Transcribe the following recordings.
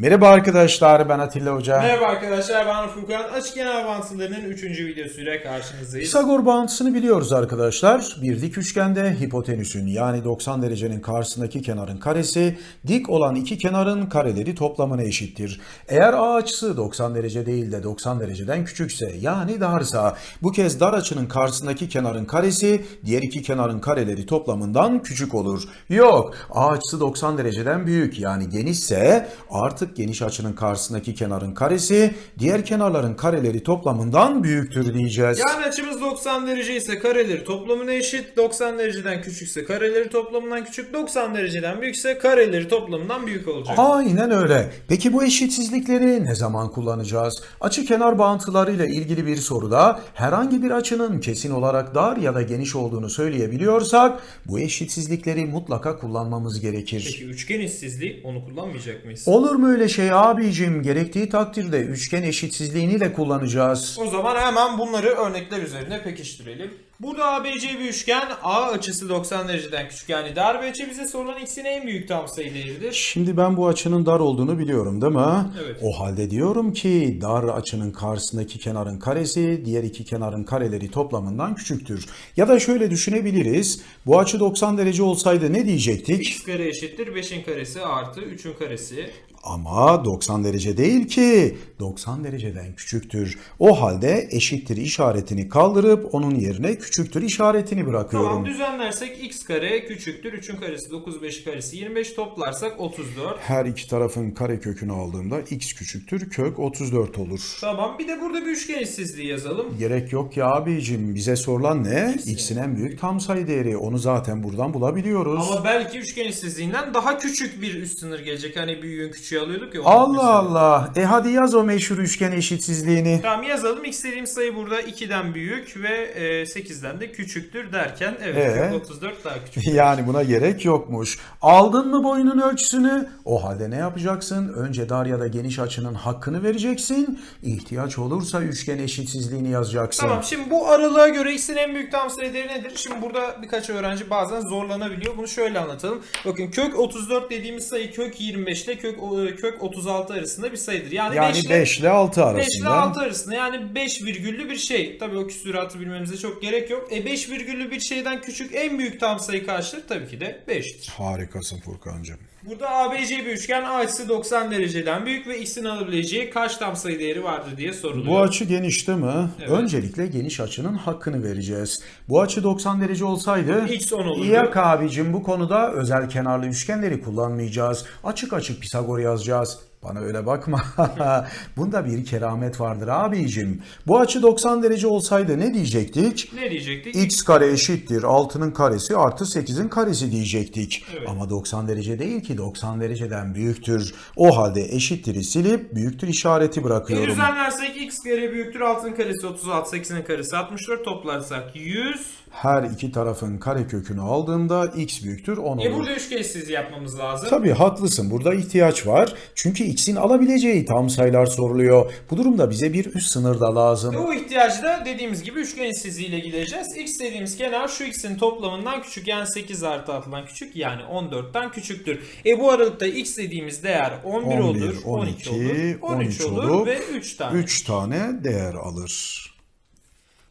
Merhaba arkadaşlar ben Atilla Hoca. Merhaba arkadaşlar ben Furkan. Açık kenar bağıntılarının 3. videosuyla karşınızdayız. Pisagor bağıntısını biliyoruz arkadaşlar. Bir dik üçgende hipotenüsün yani 90 derecenin karşısındaki kenarın karesi dik olan iki kenarın kareleri toplamına eşittir. Eğer A açısı 90 derece değil de 90 dereceden küçükse yani darsa bu kez dar açının karşısındaki kenarın karesi diğer iki kenarın kareleri toplamından küçük olur. Yok A açısı 90 dereceden büyük yani genişse artık geniş açının karşısındaki kenarın karesi diğer kenarların kareleri toplamından büyüktür diyeceğiz. Yani açımız 90 derece ise kareleri toplamına eşit. 90 dereceden küçükse kareleri toplamından küçük. 90 dereceden büyükse kareleri toplamından büyük olacak. Aynen öyle. Peki bu eşitsizlikleri ne zaman kullanacağız? Açı kenar bağıntılarıyla ilgili bir soruda herhangi bir açının kesin olarak dar ya da geniş olduğunu söyleyebiliyorsak bu eşitsizlikleri mutlaka kullanmamız gerekir. Peki üçgen eşsizliği onu kullanmayacak mıyız? Olur mu öyle şey abicim? Gerektiği takdirde üçgen eşitsizliğini de kullanacağız. O zaman hemen bunları örnekler üzerine pekiştirelim. Burada ABC bir üçgen. A açısı 90 dereceden küçük yani dar bir açı bize sorulan x'in en büyük tam sayı değeridir. Şimdi ben bu açının dar olduğunu biliyorum değil mi? Evet. O halde diyorum ki dar açının karşısındaki kenarın karesi diğer iki kenarın kareleri toplamından küçüktür. Ya da şöyle düşünebiliriz. Bu açı 90 derece olsaydı ne diyecektik? x kare eşittir 5'in karesi artı 3'ün karesi. Ama 90 derece değil ki. 90 dereceden küçüktür. O halde eşittir işaretini kaldırıp onun yerine küçüktür işaretini bırakıyorum. Tamam düzenlersek x kare küçüktür 3'ün karesi 9 5 karesi 25 toplarsak 34. Her iki tarafın kare kökünü aldığımda x küçüktür kök 34 olur. Tamam bir de burada bir üçgen eşsizliği yazalım. Gerek yok ya abicim. Bize sorulan ne? X'in en büyük tam sayı değeri. Onu zaten buradan bulabiliyoruz. Ama belki üçgen eşsizliğinden daha küçük bir üst sınır gelecek. Hani büyüğün küçüğü alıyorduk ya. Allah mesela. Allah. E hadi yaz o meşhur üçgen eşitsizliğini. Tamam yazalım. X dediğimiz sayı burada 2'den büyük ve e, 8'den de küçüktür derken evet Ee? kök 34 daha küçük. Yani buna gerek yokmuş. Aldın mı boyunun ölçüsünü? O halde ne yapacaksın? Önce dar ya da geniş açının hakkını vereceksin. İhtiyaç olursa üçgen eşitsizliğini yazacaksın. Tamam şimdi bu aralığa göre x'in en büyük tam sayı değeri nedir? Şimdi burada birkaç öğrenci bazen zorlanabiliyor. Bunu şöyle anlatalım. Bakın kök 34 dediğimiz sayı kök 25 ile kök, kök 36 arasında bir sayıdır. Yani, Yani 5 ile 5 ile 6 5 ile arasında. 6 arasında yani 5 virgüllü bir şey. Tabii o küsuratı bilmemize çok gerek yok. E 5 virgüllü bir şeyden küçük en büyük tam sayı kaçtır? Tabii ki de 5'tir. Harikasın Furkan'cığım. Burada ABC bir üçgen A açısı 90 dereceden büyük ve x'in alabileceği kaç tam sayı değeri vardır diye soruluyor. Bu açı geniş değil mi? Evet. Öncelikle geniş açının hakkını vereceğiz. Bu açı 90 derece olsaydı X 10 olurdu. Yok abicim bu konuda özel kenarlı üçgenleri kullanmayacağız. Açık açık Pisagor yazacağız. Bana öyle bakma. Bunda bir keramet vardır abicim. Bu açı 90 derece olsaydı ne diyecektik? Ne diyecektik? x kare eşittir 6'nın karesi artı 8'in karesi diyecektik. Evet. Ama 90 derece değil ki 90 dereceden büyüktür. O halde eşittir'i silip büyüktür işareti E, bırakıyorum. düzenlersek x kare büyüktür 6'nın karesi 36 8'in karesi 64 toplarsak 100. Her iki tarafın kare kökünü aldığımda x büyüktür 10 E olur. burada üçgen eşsizliği yapmamız lazım. Tabii haklısın. Burada ihtiyaç var. Çünkü x'in alabileceği tam sayılar soruluyor. Bu durumda bize bir üst sınır da lazım. E, o ihtiyacı da dediğimiz gibi üçgen eşsizliğiyle gideceğiz. X dediğimiz kenar şu x'in toplamından küçük yani 8 artı 6'dan küçük yani 14'ten küçüktür. E bu aralıkta x dediğimiz değer 11, 11, olur, 12, 12, olur, 13 13 olur olup ve 3 tane. 3 tane değer alır.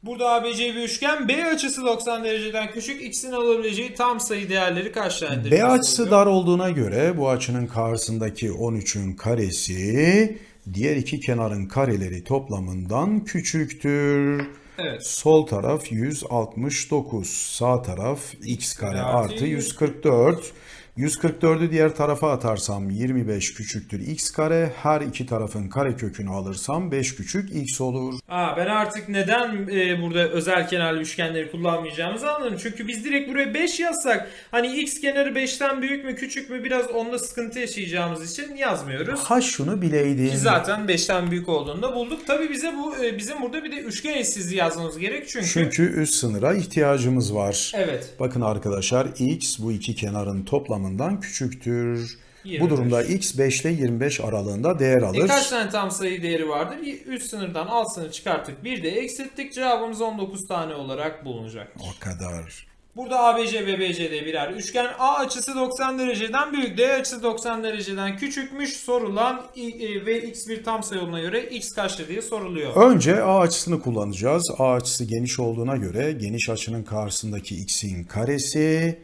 Burada ABC bir üçgen. B açısı 90 dereceden küçük. X'in alabileceği tam sayı değerleri kaç tanedir? B açısı dar olduğuna göre bu açının karşısındaki 13'ün karesi diğer iki kenarın kareleri toplamından küçüktür. Evet. Sol taraf 169, sağ taraf x kare artı 144. 144'ü diğer tarafa atarsam 25 küçüktür x kare. Her iki tarafın kare kökünü alırsam 5 küçük x olur. Aa, ben artık neden e, burada özel kenarlı üçgenleri kullanmayacağımızı anladım. Çünkü biz direkt buraya 5 yazsak hani x kenarı 5'ten büyük mü küçük mü biraz onda sıkıntı yaşayacağımız için yazmıyoruz. Ha şunu bileydin. Ki zaten 5'ten büyük olduğunu da bulduk. Tabi bize bu e, bizim burada bir de üçgen eşsizliği yazmamız gerek çünkü. Çünkü üst sınıra ihtiyacımız var. Evet. Bakın arkadaşlar x bu iki kenarın toplamından küçüktür. Bu 25. durumda x 5 ile 25 aralığında değer E alır. kaç tane tam sayı değeri vardır? Üst sınırdan alt sınır çıkarttık. Bir de eksilttik. Cevabımız 19 tane olarak bulunacak. O kadar. Burada ABC ve BCD birer üçgen. A açısı 90 dereceden büyük, D açısı 90 dereceden küçükmüş. Sorulan e, ve x bir tam sayı olduğuna göre x kaçtır diye soruluyor. Önce A açısını kullanacağız. A açısı geniş olduğuna göre geniş açının karşısındaki x'in karesi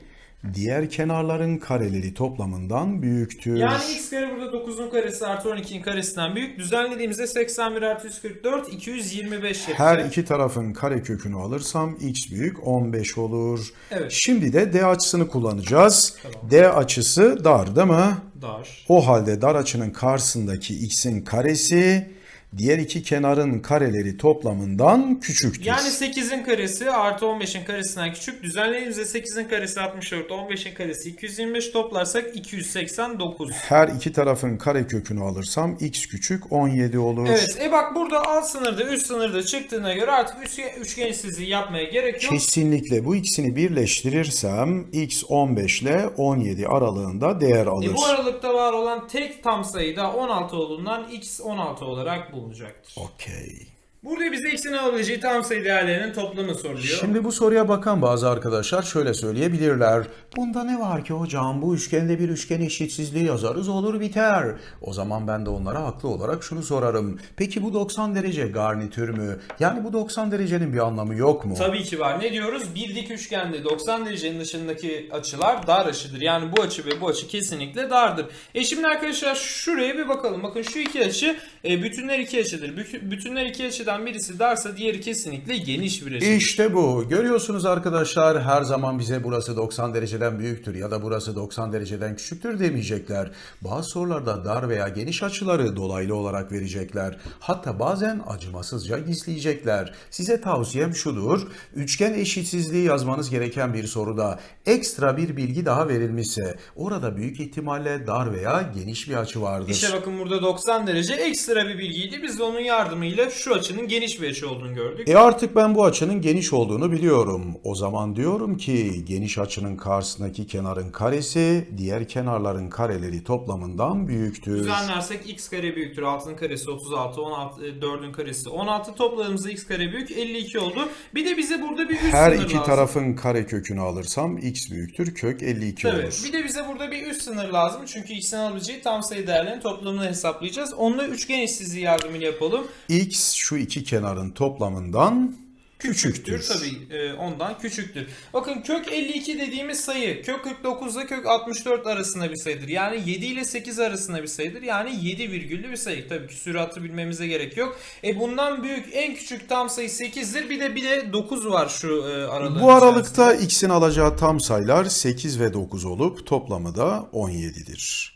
diğer kenarların kareleri toplamından büyüktür. Yani x kare burada 9'un karesi artı 12'nin karesinden büyük. Düzenlediğimizde 81 artı 144 225 yapacak. Her iki tarafın kare kökünü alırsam x büyük 15 olur. Evet. Şimdi de D açısını kullanacağız. Tamam. D açısı dar değil mi? Dar. O halde dar açının karşısındaki x'in karesi diğer iki kenarın kareleri toplamından küçüktür. Yani 8'in karesi artı 15'in karesinden küçük. Düzenlediğimizde 8'in karesi 64, 15'in karesi 225 toplarsak 289. Her iki tarafın kare kökünü alırsam x küçük 17 olur. Evet e bak burada alt sınırda üst sınırda çıktığına göre artık üçgen, üçgen eşitsizliği yapmaya gerek yok. Kesinlikle bu ikisini birleştirirsem x 15 ile 17 aralığında değer alır. E, bu aralıkta var olan tek tam sayı da 16 olduğundan x 16 olarak bulunacaktır. Okey. Burada bize x'in alabileceği tam sayı değerlerinin toplamı soruluyor. Şimdi bu soruya bakan bazı arkadaşlar şöyle söyleyebilirler. Bunda ne var ki hocam bu üçgende bir üçgen eşitsizliği yazarız olur biter. O zaman ben de onlara haklı olarak şunu sorarım. Peki bu 90 derece garnitür mü? Yani bu 90 derecenin bir anlamı yok mu? Tabii ki var. Ne diyoruz? Bir dik üçgende 90 derecenin dışındaki açılar dar açıdır. Yani bu açı ve bu açı kesinlikle dardır. E şimdi arkadaşlar şuraya bir bakalım. Bakın şu iki açı e, bütünler iki açıdır. Bü- Bütünler iki açıdan birisi darsa diğeri kesinlikle geniş bir açıdır. İşte bu. Görüyorsunuz arkadaşlar her zaman bize burası 90 dereceden büyüktür ya da burası 90 dereceden küçüktür demeyecekler. Bazı sorularda dar veya geniş açıları dolaylı olarak verecekler. Hatta bazen acımasızca gizleyecekler. Size tavsiyem şudur. Üçgen eşitsizliği yazmanız gereken bir soruda ekstra bir bilgi daha verilmişse orada büyük ihtimalle dar veya geniş bir açı vardır. İşte bakın burada 90 derece ekstra bir bilgiydi. Biz de onun yardımıyla şu açının geniş bir açı olduğunu gördük. E artık ben bu açının geniş olduğunu biliyorum. O zaman diyorum ki geniş açının karşısındaki kenarın karesi diğer kenarların kareleri toplamından büyüktür. Düzenlersek x kare büyüktür. 6'nın karesi 36, 16, 4'ün karesi 16. Topladığımızda x kare büyük 52 oldu. Bir de bize burada bir üst Her sınır iki lazım. tarafın kare kökünü alırsam x büyüktür kök 52 Tabii. olur. Bir de bize burada bir üst sınır lazım. Çünkü x'in alabileceği tam sayı değerlerinin toplamını hesaplayacağız. Onunla üçgen eşsizliği yardımıyla yapalım. x şu iki kenarın toplamından küçüktür. Tabii e, ondan küçüktür. Bakın kök 52 dediğimiz sayı kök 49 ile kök 64 arasında bir sayıdır. Yani 7 ile 8 arasında bir sayıdır. Yani 7 virgüllü bir sayı. Tabii ki süratı bilmemize gerek yok. E bundan büyük en küçük tam sayı 8'dir. Bir de bir de 9 var şu e, aralığın Bu aralıkta içerisinde. x'in alacağı tam sayılar 8 ve 9 olup toplamı da 17'dir.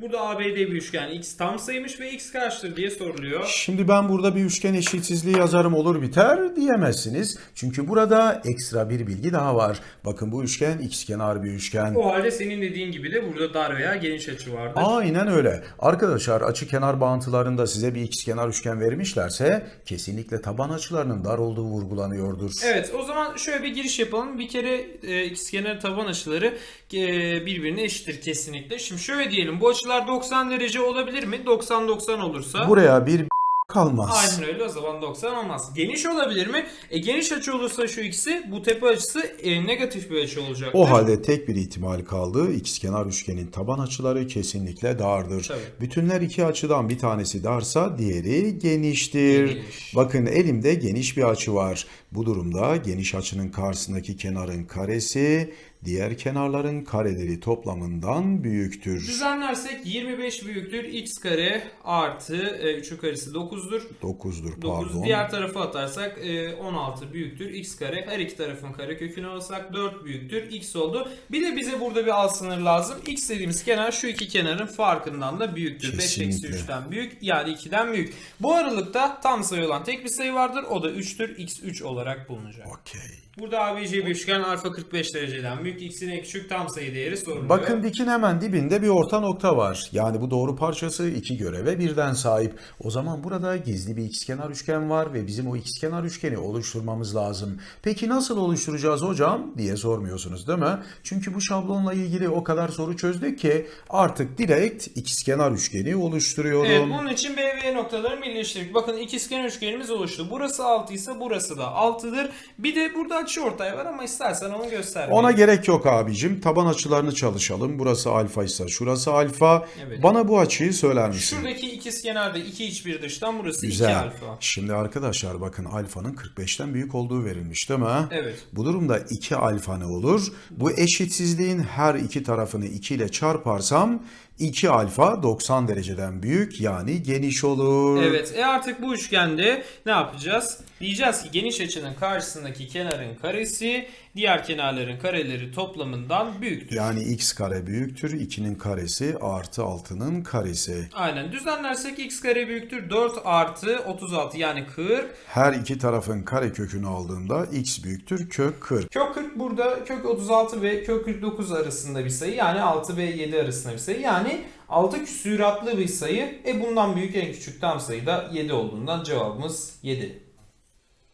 Burada ABD bir üçgen x tam sayıymış ve x kaçtır diye soruluyor. Şimdi ben burada bir üçgen eşitsizliği yazarım olur biter diyemezsiniz. Çünkü burada ekstra bir bilgi daha var. Bakın bu üçgen ikizkenar bir üçgen. O halde senin dediğin gibi de burada dar veya geniş açı vardır. Aynen öyle. Arkadaşlar açı kenar bağıntılarında size bir ikizkenar üçgen vermişlerse kesinlikle taban açılarının dar olduğu vurgulanıyordur. Evet o zaman şöyle bir giriş yapalım. Bir kere e, ikizkenar taban açıları e, birbirine eşittir kesinlikle. Şimdi şöyle diyelim bu açılar 90 derece olabilir mi? 90-90 olursa. Buraya bir kalmaz. Aynen öyle o zaman 90 olmaz. Geniş olabilir mi? E, geniş açı olursa şu ikisi bu tepe açısı e, negatif bir açı olacaktır. O halde tek bir ihtimal kaldı. İkizkenar üçgenin taban açıları kesinlikle dardır. Tabii. Bütünler iki açıdan bir tanesi darsa diğeri geniştir. Geniş. Bakın elimde geniş bir açı var. Bu durumda geniş açının karşısındaki kenarın karesi diğer kenarların kareleri toplamından büyüktür. Düzenlersek 25 büyüktür x kare artı e, 3'ün karesi 9'dur. 9'dur 9. pardon. Diğer tarafa atarsak e, 16 büyüktür x kare. Her iki tarafın kare kökünü alırsak 4 büyüktür x oldu. Bir de bize burada bir alt sınır lazım. x dediğimiz kenar şu iki kenarın farkından da büyüktür. 5 eksi Kesinlikle. 3'ten büyük yani 2'den büyük. Bu aralıkta tam sayı olan tek bir sayı vardır. O da 3'tür. x 3 olarak bulunacak. Okey. Burada ABC bir üçgen alfa 45 dereceden büyük. x'in en küçük tam sayı değeri soruluyor. Bakın dikin hemen dibinde bir orta nokta var. Yani bu doğru parçası iki göreve birden sahip. O zaman burada gizli bir ikizkenar üçgen var ve bizim o ikizkenar üçgeni oluşturmamız lazım. Peki nasıl oluşturacağız hocam diye sormuyorsunuz değil mi? Çünkü bu şablonla ilgili o kadar soru çözdük ki artık direkt ikizkenar üçgeni oluşturuyorum. Evet bunun için B ve E noktalarını birleştirdik. Bakın ikizkenar üçgenimiz oluştu. Burası 6 ise burası da 6'dır. Bir de burada açıortay var ama istersen onu göstermeyeyim. Ona gerek yok abicim. Taban açılarını çalışalım. Burası alfa ise şurası alfa. Evet. Bana bu açıyı söyler misin? Şuradaki ikizkenarda 2 iç bir dıştan burası 2 Güzel. alfa. Şimdi arkadaşlar bakın alfanın 45'ten büyük olduğu verilmiş değil mi? Evet. Bu durumda 2 alfa ne olur? Bu eşitsizliğin her iki tarafını 2 ile çarparsam 2 alfa 90 dereceden büyük yani geniş olur. Evet. E artık bu üçgende ne yapacağız? Diyeceğiz ki geniş açının karşısındaki kenarın karesi diğer kenarların kareleri toplamından büyüktür. Yani x kare büyüktür 2'nin karesi artı 6'nın karesi. Aynen. Düzenlersek x kare büyüktür 4 artı 36 yani 40. Her iki tarafın kare kökünü aldığımda x büyüktür kök 40. Kök 40 burada kök 36 ve kök 49 arasında bir sayı. Yani 6 ve 7 arasında bir sayı. Yani 6 küsuratlı bir sayı. E bundan büyük en küçük tam sayı da 7 olduğundan cevabımız 7.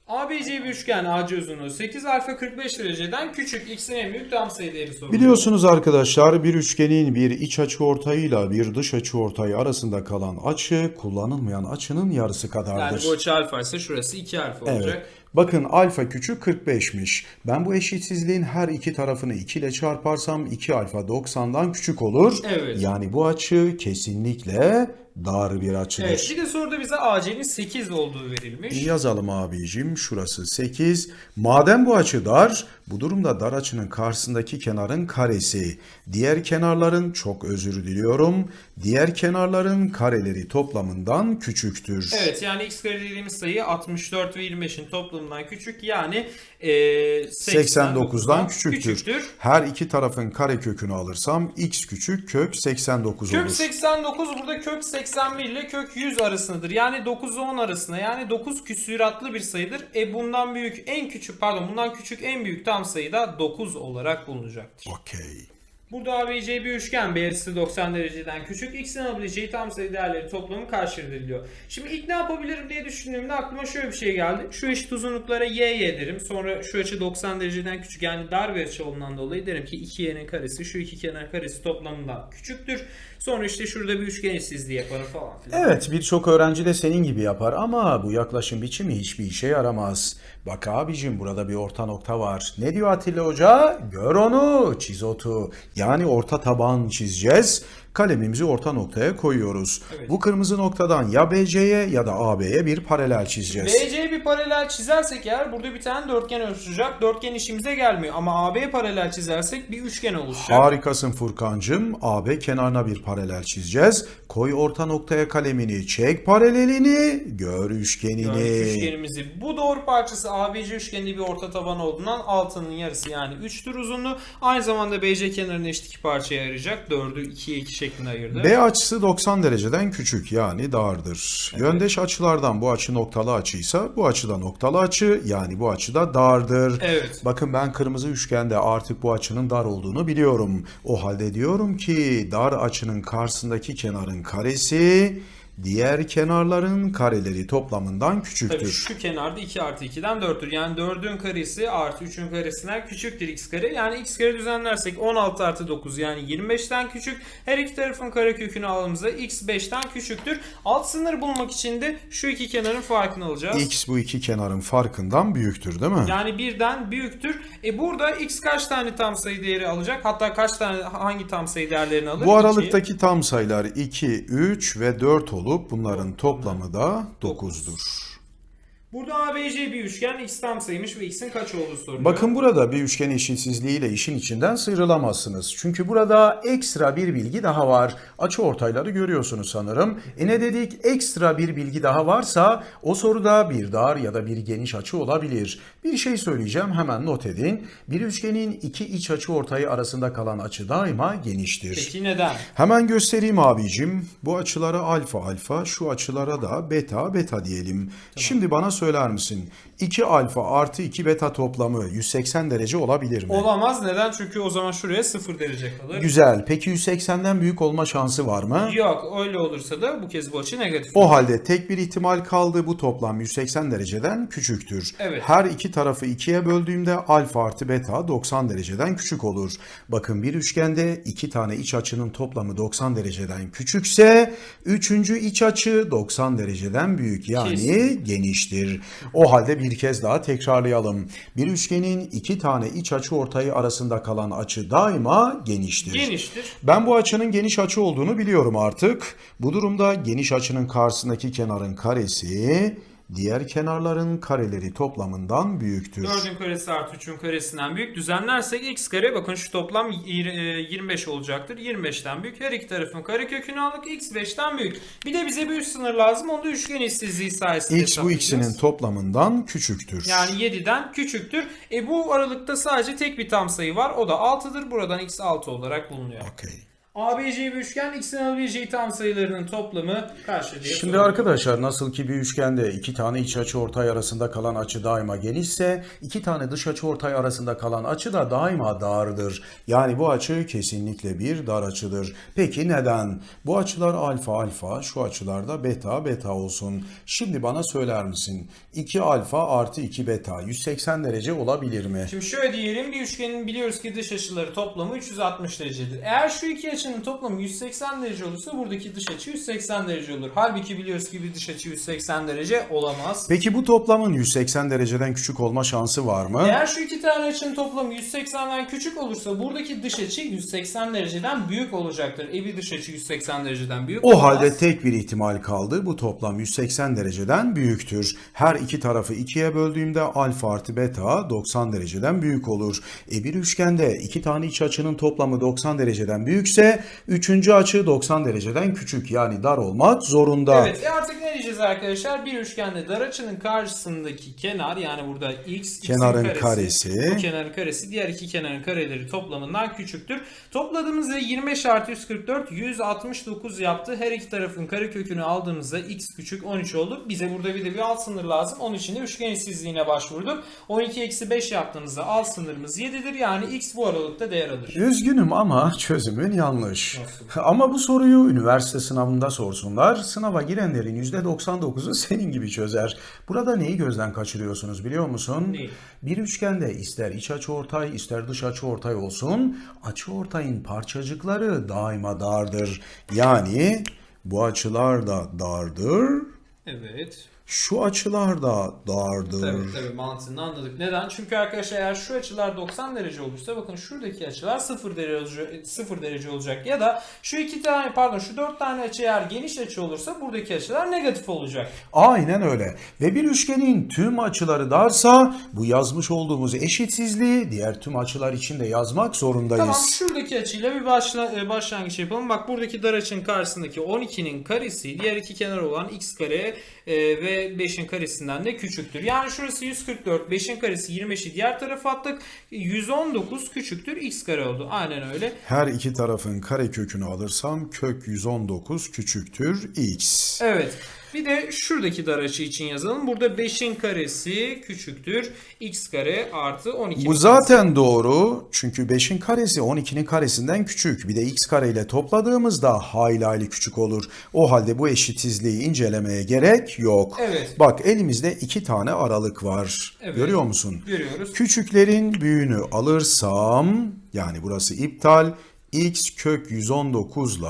ABC bir üçgen AC uzunluğu 8 alfa 45 dereceden küçük x'in en büyük tam sayı değeri soruluyor. Biliyorsunuz arkadaşlar bir üçgenin bir iç açı ortayıyla bir dış açı ortayı arasında kalan açı kullanılmayan açının yarısı Yani kadardır. bu açı alfa ise şurası 2 alfa Evet. olacak. Bakın alfa küçük 45'miş. Ben bu eşitsizliğin her iki tarafını 2 ile çarparsam 2 alfa 90'dan küçük olur. Evet. Yani bu açı kesinlikle dar bir açıdır. Evet. Bir de soruda bize AC'nin 8 olduğu verilmiş. Yazalım abicim. Şurası 8. Madem bu açı dar, bu durumda dar açının karşısındaki kenarın karesi. Diğer kenarların çok özür diliyorum. Diğer kenarların kareleri toplamından küçüktür. Evet yani x kare dediğimiz sayı 64 ve 25'in toplamından küçük yani e, 89'dan küçüktür. küçüktür. Her iki tarafın kare kökünü alırsam x küçük kök 89 Kök olur. 89 burada kök 81 ile kök 100 arasındadır. Yani 9 ile 10 arasında. Yani 9 küsuratlı bir sayıdır. E bundan büyük en küçük pardon bundan küçük en büyük tam sayı da 9 olarak bulunacaktır. Okey. Burada ABC bir üçgen B açısı 90 dereceden küçük. X'in alabileceği tam sayı değerleri toplamı karşılanabiliyor. Şimdi ilk ne yapabilirim diye düşündüğümde aklıma şöyle bir şey geldi. Şu eşit uzunluklara y y derim. Sonra şu açı 90 dereceden küçük yani dar bir açı olduğundan dolayı derim ki 2y'nin karesi şu iki kenar karesi toplamından küçüktür. Sonra işte şurada bir üçgen eşsizliği yaparım falan filan. Evet birçok öğrenci de senin gibi yapar ama bu yaklaşım biçimi hiçbir işe yaramaz. Bak abicim burada bir orta nokta var. Ne diyor Atilla Hoca? Gör onu çiz otu. Yani orta taban çizeceğiz. Kalemimizi orta noktaya koyuyoruz. Evet. Bu kırmızı noktadan ya BC'ye ya da AB'ye bir paralel çizeceğiz. BC'ye bir paralel çizersek eğer burada bir tane dörtgen oluşacak. Dörtgen işimize gelmiyor ama AB'ye paralel çizersek bir üçgen oluşacak. Harikasın Furkancığım. AB kenarına bir paralel çizeceğiz. Koy orta noktaya kalemini, çek paralelini, gör üçgenini. Gördük üçgenimizi. Bu doğru parçası ABC üçgeninde bir orta taban olduğundan altının yarısı yani 3'tür uzunluğu. Aynı zamanda BC kenarını eşit iki parçaya ayıracak. 4'ü 2'ye 2 şeklinde ayırdı. B açısı 90 dereceden küçük yani dardır. Yöndeş açılardan bu açı noktalı açıysa bu açı da noktalı açı yani bu açı da dardır. Evet. Bakın ben kırmızı üçgende artık bu açının dar olduğunu biliyorum. O halde diyorum ki dar açının karşısındaki kenarın karesi diğer kenarların kareleri toplamından Tabii küçüktür. şu kenarda 2 artı 2'den 4'tür. Yani 4'ün karesi artı 3'ün karesinden küçüktür x kare. Yani x kare düzenlersek 16 artı 9 yani 25'ten küçük. Her iki tarafın karekökünü aldığımızda x 5'ten küçüktür. Alt sınır bulmak için de şu iki kenarın farkını alacağız. X bu iki kenarın farkından büyüktür değil mi? Yani birden büyüktür. E burada x kaç tane tam sayı değeri alacak? Hatta kaç tane hangi tam sayı değerlerini alır? Bu aralıktaki tam sayılar 2, 3 ve 4 olup bunların toplamı da 9'dur. Burada ABC bir üçgen x tam sayıymış ve x'in kaç olduğu soruluyor. Bakın burada bir üçgen eşitsizliğiyle işin içinden sıyrılamazsınız. Çünkü burada ekstra bir bilgi daha var. Açı ortayları görüyorsunuz sanırım. E ne dedik? Ekstra bir bilgi daha varsa o soruda bir dar ya da bir geniş açı olabilir. Bir şey söyleyeceğim hemen not edin. Bir üçgenin iki iç açı ortayı arasında kalan açı daima geniştir. Peki neden? Hemen göstereyim abicim. Bu açılara alfa alfa, şu açılara da beta beta diyelim. Şimdi bana söyler misin? 2 alfa artı 2 beta toplamı 180 derece olabilir mi? Olamaz. Neden? Çünkü o zaman şuraya 0 derece kalır. Güzel. Peki 180'den büyük olma şansı var mı? Yok öyle olursa da bu kez bu açı negatif. O halde tek bir ihtimal kaldı. Bu toplam 180 dereceden küçüktür. Evet. Her iki tarafı ikiye böldüğümde alfa artı beta 90 dereceden küçük olur. Bakın bir üçgende iki tane iç açının toplamı 90 dereceden küçükse üçüncü iç açı 90 dereceden büyük yani Kesin. geniştir. O halde bir kez daha tekrarlayalım. Bir üçgenin iki tane iç açı ortayı arasında kalan açı daima geniştir. Geniştir. Ben bu açının geniş açı olduğunu biliyorum artık. Bu durumda geniş açının karşısındaki kenarın karesi diğer kenarların kareleri toplamından büyüktür. 4'ün karesi artı 3'ün karesinden büyük. Düzenlersek x kare bakın şu toplam yir- e, 25 olacaktır. 25'ten büyük. Her iki tarafın karekökünü aldık. x 5'ten büyük. Bir de bize bir üst sınır lazım. Onu da üçgen işsizliği sayesinde X bu ikisinin toplamından küçüktür. Yani 7'den küçüktür. E bu aralıkta sadece tek bir tam sayı var. O da 6'dır. Buradan x 6 olarak bulunuyor. Okey. ABC bir üçgen x'in alabileceği tam sayılarının toplamı kaçtır diye Şimdi soruyor. arkadaşlar nasıl ki bir üçgende iki tane iç açı ortay arasında kalan açı daima genişse iki tane dış açı ortay arasında kalan açı da daima dardır. Yani bu açı kesinlikle bir dar açıdır. Peki neden? Bu açılar alfa alfa şu açılar da beta beta olsun. Şimdi bana söyler misin? 2 alfa artı 2 beta 180 derece olabilir mi? Şimdi şöyle diyelim bir üçgenin biliyoruz ki dış açıları toplamı 360 derecedir. Eğer şu iki açının toplamı 180 derece olursa buradaki dış açı 180 derece olur. Halbuki biliyoruz ki bir dış açı 180 derece olamaz. Peki bu toplamın 180 dereceden küçük olma şansı var mı? Eğer şu iki tane açının toplamı 180'den küçük olursa buradaki dış açı 180 dereceden büyük olacaktır. E bir dış açı 180 dereceden büyük O olmaz. halde tek bir ihtimal kaldı. Bu toplam 180 dereceden büyüktür. Her iki tarafı ikiye böldüğümde alfa artı beta 90 dereceden büyük olur. E bir üçgende iki tane iç açının toplamı 90 dereceden büyükse üçüncü açı 90 dereceden küçük yani dar olmak zorunda. Evet e artık ne diyeceğiz arkadaşlar? Bir üçgende dar açının karşısındaki kenar yani burada x, x'in Kenarın karesi. bu kenarın karesi diğer iki kenarın kareleri toplamından küçüktür. Topladığımızda 25 artı 144 169 yaptı. Her iki tarafın karekökünü aldığımızda x küçük 13 oldu. Bize burada bir de bir alt sınır lazım. Onun için de üçgen işsizliğine başvurduk. 12 eksi 5 yaptığımızda alt sınırımız 7'dir. Yani x bu aralıkta değer alır. Üzgünüm ama çözümün yanlış. Nasıl? Ama bu soruyu üniversite sınavında sorsunlar. Sınava girenlerin %99'u senin gibi çözer. Burada neyi gözden kaçırıyorsunuz biliyor musun? Neyi? Bir üçgende ister iç açı ortay ister dış açı ortay olsun açı ortayın parçacıkları daima dardır. Yani bu açılar da dardır. Evet. Şu açılar da dardır. Tabii tabii mantığını anladık. Neden? Çünkü arkadaşlar eğer şu açılar 90 derece olursa bakın şuradaki açılar 0 derece 0 derece olacak ya da şu iki tane pardon şu dört tane açı eğer geniş açı olursa buradaki açılar negatif olacak. Aynen öyle. Ve bir üçgenin tüm açıları darsa bu yazmış olduğumuz eşitsizliği diğer tüm açılar için de yazmak zorundayız. Tamam şuradaki açıyla bir başla, e, başlangıç yapalım. Bak buradaki dar açının karşısındaki 12'nin karesi diğer iki kenar olan x kare e, ve 5'in karesinden de küçüktür. Yani şurası 144 5'in karesi 25'i diğer tarafa attık. 119 küçüktür x kare oldu. Aynen öyle. Her iki tarafın kare kökünü alırsam kök 119 küçüktür x. Evet. Bir de şuradaki dar açı için yazalım. Burada 5'in karesi küçüktür. x kare artı 12. Bu zaten doğru çünkü 5'in karesi 12'nin karesinden küçük. Bir de x kare ile topladığımızda hayli hayli küçük olur. O halde bu eşitsizliği incelemeye gerek yok. Evet. Bak elimizde iki tane aralık var. Evet. Görüyor musun? Görüyoruz. Küçüklerin büyüğünü alırsam yani burası iptal x kök 119 ile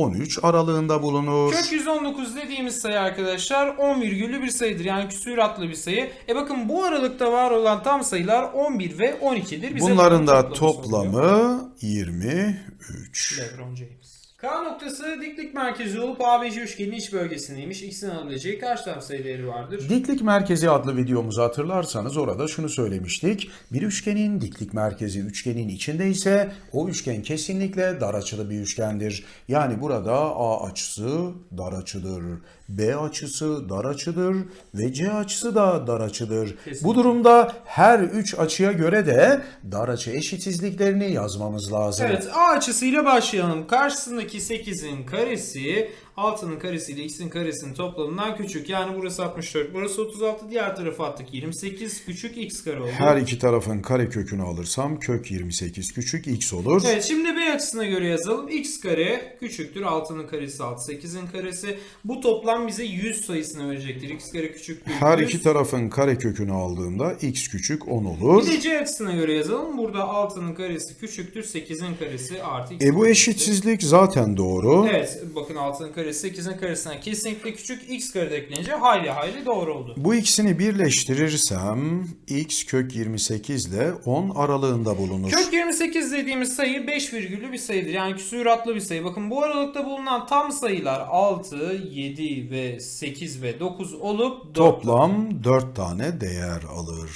13 aralığında bulunur. Kök 119 dediğimiz sayı arkadaşlar 10 virgüllü bir sayıdır. Yani küsuratlı bir sayı. E bakın bu aralıkta var olan tam sayılar 11 ve 12'dir. Bize Bunların da oluyor. toplamı 23. LeBron James. K noktası diklik merkezi olup ABC üçgenin iç bölgesindeymiş. X'in alabileceği kaç tam sayı değeri vardır? Diklik merkezi adlı videomuzu hatırlarsanız orada şunu söylemiştik. Bir üçgenin diklik merkezi üçgenin içinde ise o üçgen kesinlikle dar açılı bir üçgendir. Yani burada A açısı dar açıdır. B açısı dar açıdır ve C açısı da dar açıdır. Kesinlikle. Bu durumda her üç açıya göre de dar açı eşitsizliklerini yazmamız lazım. Evet A açısıyla başlayalım. Karşısındaki 8'in karesi 6'nın karesi ile x'in karesinin toplamından küçük. Yani burası 64, burası 36, diğer tarafa attık 28 küçük x kare oldu. Her iki tarafın kare kökünü alırsam kök 28 küçük x olur. Evet şimdi B açısına göre yazalım. x kare küçüktür 6'nın karesi 6 8'in karesi. Bu toplam bize 100 sayısını verecektir. x kare küçüktür. Her 100. iki tarafın kare kökünü aldığımda x küçük 10 olur. Bir de C açısına göre yazalım. Burada 6'nın karesi küçüktür 8'in karesi artı x E bu karesi. eşitsizlik zaten doğru. Evet bakın 6'nın karesi 8'in karesinden kesinlikle küçük x kare eklenince hayli hayli doğru oldu. Bu ikisini birleştirirsem x kök 28 ile 10 aralığında bulunur. Kök 28 dediğimiz sayı 5 virgüllü bir sayıdır. Yani küsuratlı bir sayı. Bakın bu aralıkta bulunan tam sayılar 6, 7 ve 8 ve 9 olup 4. Toplam 4 tane değer alır.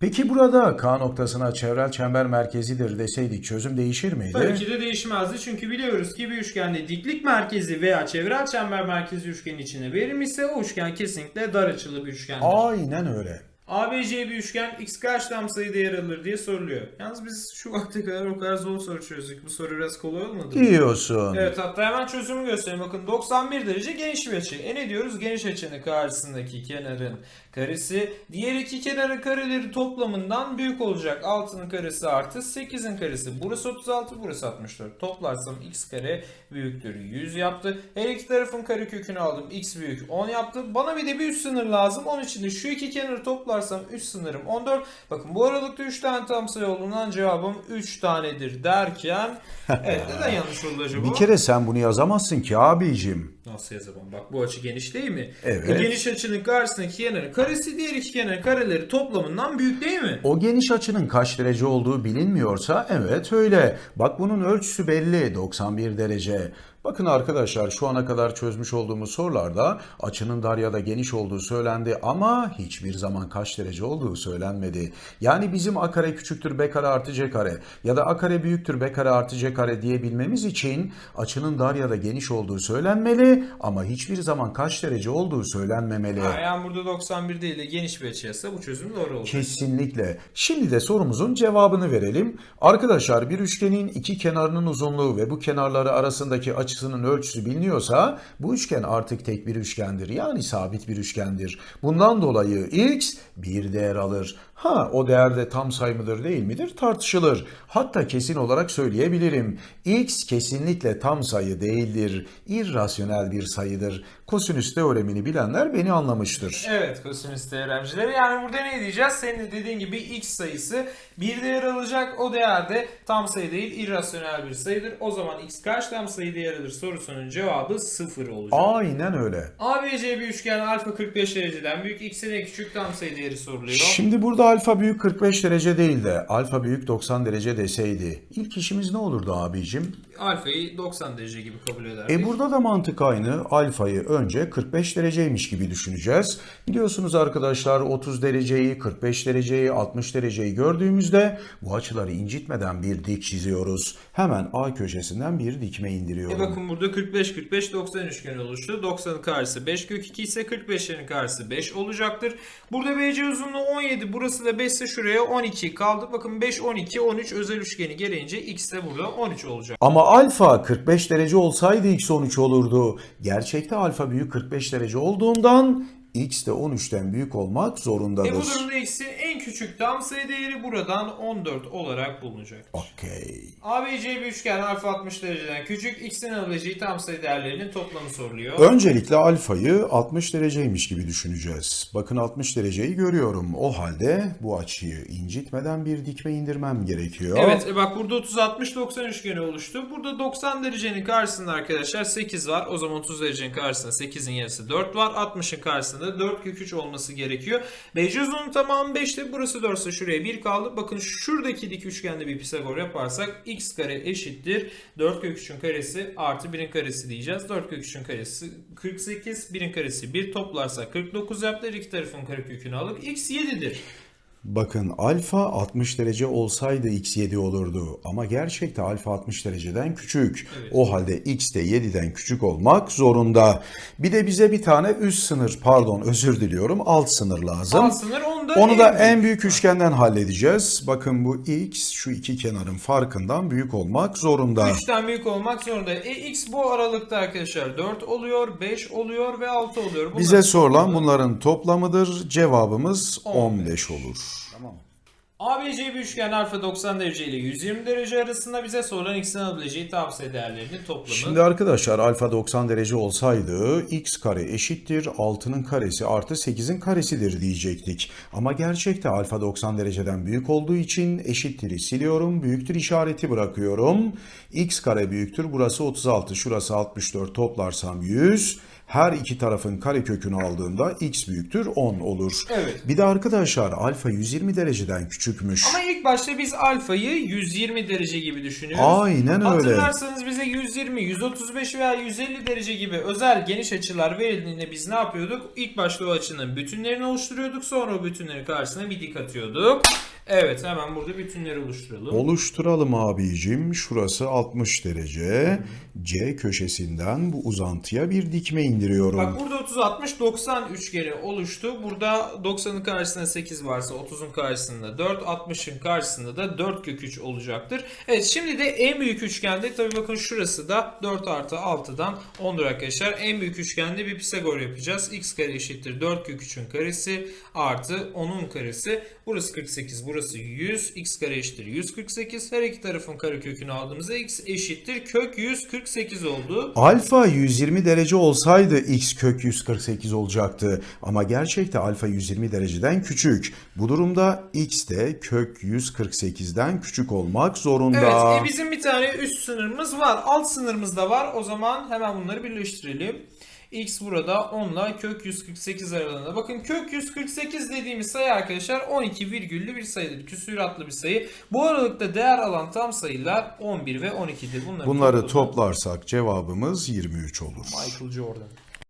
Peki burada K noktasına çevrel çember merkezidir deseydik çözüm değişir miydi? Tabii ki de değişmezdi çünkü biliyoruz ki bir üçgende diklik merkezi veya çevrel çember merkezi üçgenin içine verilmişse o üçgen kesinlikle dar açılı bir üçgendir. Aynen öyle. ABC bir üçgen x kaç tam sayıda yer alır diye soruluyor. Yalnız biz şu vakte kadar o kadar zor soru çözdük. Bu soru biraz kolay olmadı mı? Diyorsun. Evet hatta hemen çözümü göstereyim. Bakın 91 derece geniş bir açı. E ne diyoruz? Geniş açının karşısındaki kenarın karesi diğer iki kenarın kareleri toplamından büyük olacak. 6'nın karesi artı 8'in karesi. Burası 36 burası 64. Toplarsam x kare büyüktür 100 yaptı. Her iki tarafın kare kökünü aldım. x büyük 10 yaptı. Bana bir de bir üst sınır lazım. Onun için de şu iki kenarı toplarsam üst sınırım 14. Bakın bu aralıkta 3 tane tam sayı olduğundan cevabım 3 tanedir derken evet neden yanlış oldu acaba? Bir kere sen bunu yazamazsın ki abicim. Nasıl yazamam? Bak bu açı geniş değil mi? Evet. Bu geniş açının karşısındaki kenarın karesi diğer iki kenarın kareleri toplamından büyük değil mi? O geniş açının kaç derece olduğu bilinmiyorsa evet öyle. Bak bunun ölçüsü belli 91 derece. Bakın arkadaşlar şu ana kadar çözmüş olduğumuz sorularda açının dar ya da geniş olduğu söylendi ama hiçbir zaman kaç derece olduğu söylenmedi. Yani bizim a kare küçüktür b kare artı c kare ya da a kare büyüktür b kare artı c kare diyebilmemiz için açının dar ya da geniş olduğu söylenmeli ama hiçbir zaman kaç derece olduğu söylenmemeli. Ha, yani burada 91 değil de geniş bir açı yazsa bu çözüm doğru olur. Kesinlikle. Şimdi de sorumuzun cevabını verelim. Arkadaşlar bir üçgenin iki kenarının uzunluğu ve bu kenarları arasındaki açısının ölçüsü biliniyorsa bu üçgen artık tek bir üçgendir. Yani sabit bir üçgendir. Bundan dolayı x bir değer alır. Ha o değer de tam sayı mıdır değil midir tartışılır. Hatta kesin olarak söyleyebilirim. x kesinlikle tam sayı değildir. İrrasyonel bir sayıdır. Kosinüs teoremini bilenler beni anlamıştır. Evet kosinüs teoremcileri. Yani burada ne diyeceğiz? Senin de dediğin gibi x sayısı bir değer alacak. O değer de tam sayı değil irrasyonel bir sayıdır. O zaman x kaç tam sayı değer alır sorusunun cevabı 0 olacak. Aynen öyle. ABC bir üçgen alfa 45 dereceden büyük x'in en küçük tam sayı değeri soruluyor. Şimdi burada alfa büyük 45 derece değil de alfa büyük 90 derece deseydi ilk işimiz ne olurdu abicim? Alfayı 90 derece gibi kabul ederdik. E burada da mantık aynı. Alfayı önce 45 dereceymiş gibi düşüneceğiz. Biliyorsunuz arkadaşlar 30 dereceyi, 45 dereceyi, 60 dereceyi gördüğümüzde bu açıları incitmeden bir dik çiziyoruz. Hemen A köşesinden bir dikme indiriyorum. E bakın burada 45 45 90 üçgeni oluştu. 90'ın karşısı 5 kök 2 ise 45'lerin karşısı 5 olacaktır. Burada BC uzunluğu 17 burası da 5 ise şuraya 12 kaldı. Bakın 5 12 13 özel üçgeni gelince x de burada 13 olacak. Ama alfa 45 derece olsaydı x 13 olurdu. Gerçekte alfa büyük 45 derece olduğundan x de 13'ten büyük olmak zorundadır. E bu durumda x'in küçük tam sayı değeri buradan 14 olarak bulunacak. Okey. ABC bir üçgen alfa 60 dereceden küçük x'in alabileceği tam sayı değerlerinin toplamı soruluyor. Öncelikle alfayı 60 dereceymiş gibi düşüneceğiz. Bakın 60 dereceyi görüyorum. O halde bu açıyı incitmeden bir dikme indirmem gerekiyor. Evet e bak burada 30 60 90 üçgeni oluştu. Burada 90 derecenin karşısında arkadaşlar 8 var. O zaman 30 derecenin karşısında 8'in yarısı 4 var. 60'ın karşısında 4 kök 3 olması gerekiyor. Uzunluğu tamamı 5'te burası 4 ise şuraya 1 kaldı. Bakın şuradaki dik üçgende bir Pisagor yaparsak x kare eşittir. 4 kök 3'ün karesi artı 1'in karesi diyeceğiz. 4 kök 3'ün karesi 48, 1'in karesi 1 toplarsak 49 yaptı. Her iki tarafın karekökünü alıp x 7'dir. Bakın alfa 60 derece olsaydı x 7 olurdu. Ama gerçekte alfa 60 dereceden küçük. Evet. O halde x de 7'den küçük olmak zorunda. Bir de bize bir tane üst sınır pardon özür diliyorum alt sınır lazım. Alt sınır onu da Onu da en büyük. büyük üçgenden halledeceğiz. Bakın bu x şu iki kenarın farkından büyük olmak zorunda. 3'ten büyük olmak zorunda. E, x bu aralıkta arkadaşlar 4 oluyor, 5 oluyor ve 6 oluyor. Bunlar Bize sorulan bunların toplamıdır. Cevabımız 15 olur. ABC bir üçgen alfa 90 derece ile 120 derece arasında bize sorulan x'in alabileceği tavsiye değerlerinin toplamı. Şimdi arkadaşlar alfa 90 derece olsaydı x kare eşittir 6'nın karesi artı 8'in karesidir diyecektik. Ama gerçekte alfa 90 dereceden büyük olduğu için eşittir'i siliyorum. Büyüktür işareti bırakıyorum. x kare büyüktür. Burası 36. Şurası 64. Toplarsam 100. Her iki tarafın kare kökünü aldığımda x büyüktür 10 olur. Evet. Bir de arkadaşlar alfa 120 dereceden küçükmüş. Ama ilk başta biz alfayı 120 derece gibi düşünüyoruz. Aynen öyle. Hatırlarsanız bize 120, 135 veya 150 derece gibi özel geniş açılar verildiğinde biz ne yapıyorduk? İlk başta o açının bütünlerini oluşturuyorduk. Sonra o bütünlerin karşısına bir dik atıyorduk. Evet hemen burada bütünleri oluşturalım. Oluşturalım abicim. Şurası 60 derece. C köşesinden bu uzantıya bir dikme indiriyorum. Bak burada 30 60 90 üçgeni oluştu. Burada 90'ın karşısında 8 varsa 30'un karşısında 4, 60'ın karşısında da 4 kök 3 olacaktır. Evet şimdi de en büyük üçgende tabii bakın şurası da 4 artı 6'dan 10'dur arkadaşlar. En büyük üçgende bir Pisagor yapacağız. x kare eşittir 4 kök 3'ün karesi artı 10'un karesi. Burası 48 burası 100. x kare eşittir 148. Her iki tarafın kare kökünü aldığımızda x eşittir kök 148 oldu. Alfa 120 derece olsaydı x kök 148 olacaktı. Ama gerçekte alfa 120 dereceden küçük. Bu durumda x de kök 148'den küçük olmak zorunda. Evet, e bizim bir tane üst sınırımız var. Alt sınırımız da var. O zaman hemen bunları birleştirelim. X burada 10 ile kök 148 aralığında. Bakın kök 148 dediğimiz sayı arkadaşlar 12 virgüllü bir sayıdır. Küsuratlı bir sayı. Bu aralıkta değer alan tam sayılar 11 ve 12'dir. Bunları Bunları toplarsak cevabımız 23 olur. Michael Jordan.